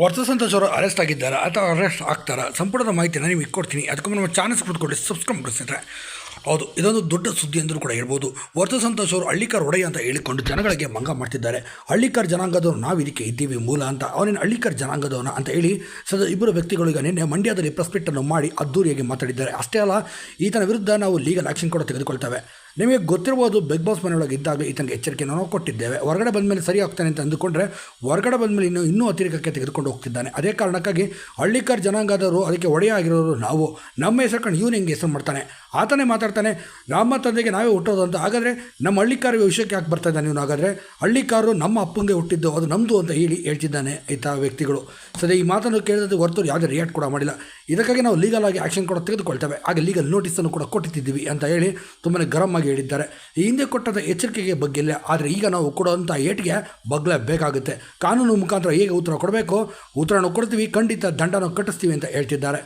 ವರ್ಷ ಸಂತೋಷ್ ಅವರು ಅರೆಸ್ಟ್ ಆಗಿದ್ದಾರೆ ಅಥವಾ ಅರೆಸ್ಟ್ ಆಗ್ತಾರಾ ಸಂಪೂರ್ಣ ಮಾಹಿತಿನ ನಿಮಗೆ ಕೊಡ್ತೀನಿ. ಅದಕ್ಕೂ ನಮ್ಮ ಚಾನಲ್ಸ್ ಕೊಟ್ಕೊಡಿ ಸಬ್ಸ್ಕ್ರೈಬ್ ಮಾಡಿಸಿದ್ರೆ ಹೌದು, ಇದೊಂದು ದೊಡ್ಡ ಸುದ್ದಿ ಎಂದರೂ ಕೂಡ ಹೇಳ್ಬೋದು. ವರ್ತ ಸಂತೋಷ್ ಅವರು ಹಳ್ಳಿಕಾರ್ ಒಡೆಯ ಅಂತ ಹೇಳಿಕೊಂಡು ಜನಗಳಿಗೆ ಮಂಗ ಮಾಡ್ತಿದ್ದಾರೆ. ಹಳ್ಳಿಕಾರ್ ಜನಾಂಗದವರು ನಾವು ಇದಕ್ಕೆ ಇದ್ದೀವಿ ಮೂಲ ಅಂತ. ಅವನಿನ ಹಳ್ಳಿಕಾರ್ ಜನಾಂಗದವನ ಅಂತ ಹೇಳಿ ಸದ ಇಬ್ಬರು ವ್ಯಕ್ತಿಗಳಿಗೆ ನಿನ್ನೆ ಮಂಡ್ಯದಲ್ಲಿ ಪ್ರೆಸ್ ಮೀಟನ್ನು ಮಾಡಿ ಅದ್ದೂರಿಯಾಗಿ ಮಾತಾಡಿದ್ದಾರೆ. ಅಷ್ಟೇ ಅಲ್ಲ, ಈತನ ವಿರುದ್ಧ ನಾವು ಲೀಗಲ್ ಆ್ಯಕ್ಷನ್ ಕೂಡ ತೆಗೆದುಕೊಳ್ತೇವೆ. ನಿಮಗೆ ಗೊತ್ತಿರ್ಬೋದು ಬಿಗ್ ಬಾಸ್ ಮನೆಯೊಳಗೆ ಇದ್ದಾಗಲೇ ಈತನಿಗೆ ಎಚ್ಚರಿಕೆ ನಾವು ಕೊಟ್ಟಿದ್ದೇವೆ. ಹೊರಗಡೆ ಬಂದ ಮೇಲೆ ಸರಿ ಆಗ್ತಾನೆ ಅಂತ ಅಂದುಕೊಂಡ್ರೆ ಹೊರಗಡೆ ಬಂದ ಮೇಲೆ ಇನ್ನೂ ಇನ್ನೂ ಅತಿರೇಕಕ್ಕೆ ತೆಗೆದುಕೊಂಡು ಹೋಗ್ತಿದ್ದಾನೆ. ಅದೇ ಕಾರಣಕ್ಕಾಗಿ ಹಳ್ಳಿಕಾರ್ ಜನಾಂಗದವರು ಅದಕ್ಕೆ ಒಡೆಯಾಗಿರೋರು ನಾವು. ನಮ್ಮ ಹೆಸರು ಕಂಡು ಇವನು ಹೆಂಗೆ ಹೆಸರು ಮಾಡ್ತಾನೆ? ಆತನೇ ಮಾತಾಡ್ತಾನೆ, ನಮ್ಮ ತಂದೆಗೆ ನಾವೇ ಹುಟ್ಟೋದು ಅಂತ. ಹಾಗಾದರೆ ನಮ್ಮ ಹಳ್ಳಿಕಾರ ವಿಷಯಕ್ಕೆ ಯಾಕೆ ಬರ್ತಾ ಇದ್ದಾನೆ ಇವನು? ಹಾಗಾದರೆ ಹಳ್ಳಿಕಾರರು ನಮ್ಮ ಅಪ್ಪಂಗೆ ಹುಟ್ಟಿದ್ದು, ಅದು ನಮ್ಮದು ಅಂತ ಹೇಳಿ ಹೇಳ್ತಿದ್ದಾನೆ ಇಂಥ ವ್ಯಕ್ತಿಗಳು. ಸರಿ, ಈ ಮಾತನ್ನು ಕೇಳಿದ್ರೆ ಹೊರತು ಯಾವುದೇ ರಿಯಾಕ್ಟ್ ಕೂಡ ಮಾಡಿಲ್ಲ. ಇದಕ್ಕಾಗಿ ನಾವು ಲೀಗಲ್ ಆಗಿ ಆ್ಯಕ್ಷನ್ ಕೂಡ ತೆಗೆದುಕೊಳ್ತೇವೆ. ಹಾಗೆ ಲೀಗಲ್ ನೋಟಿಸನ್ನು ಕೂಡ ಕೊಟ್ಟಿದ್ದೀವಿ ಅಂತ ಹೇಳಿ ತುಂಬನೇ ಗರಂ ಆಗಿ ಹೇಳಿದ್ದಾರೆ. ಈ ಹಿಂದೆ ಕೊಟ್ಟದ ಎಚ್ಚರಿಕೆಗೆ ಬಗ್ಗೆ ಇಲ್ಲ ಆದರೆ ಈಗ ನಾವು ಕೊಡುವಂಥ ಏಟಿಗೆ ಬಗ್ಲೇಬೇಕಾಗುತ್ತೆ ಕಾನೂನು ಮುಖಾಂತರ ಹೇಗೆ ಉತ್ತರ ಕೊಡಬೇಕು? ಉತ್ತರ ಕೊಡ್ತೀವಿ, ಖಂಡಿತ ದಂಡನ ಕಟ್ಟಿಸ್ತೀವಿ ಅಂತ ಹೇಳ್ತಿದ್ದಾರೆ.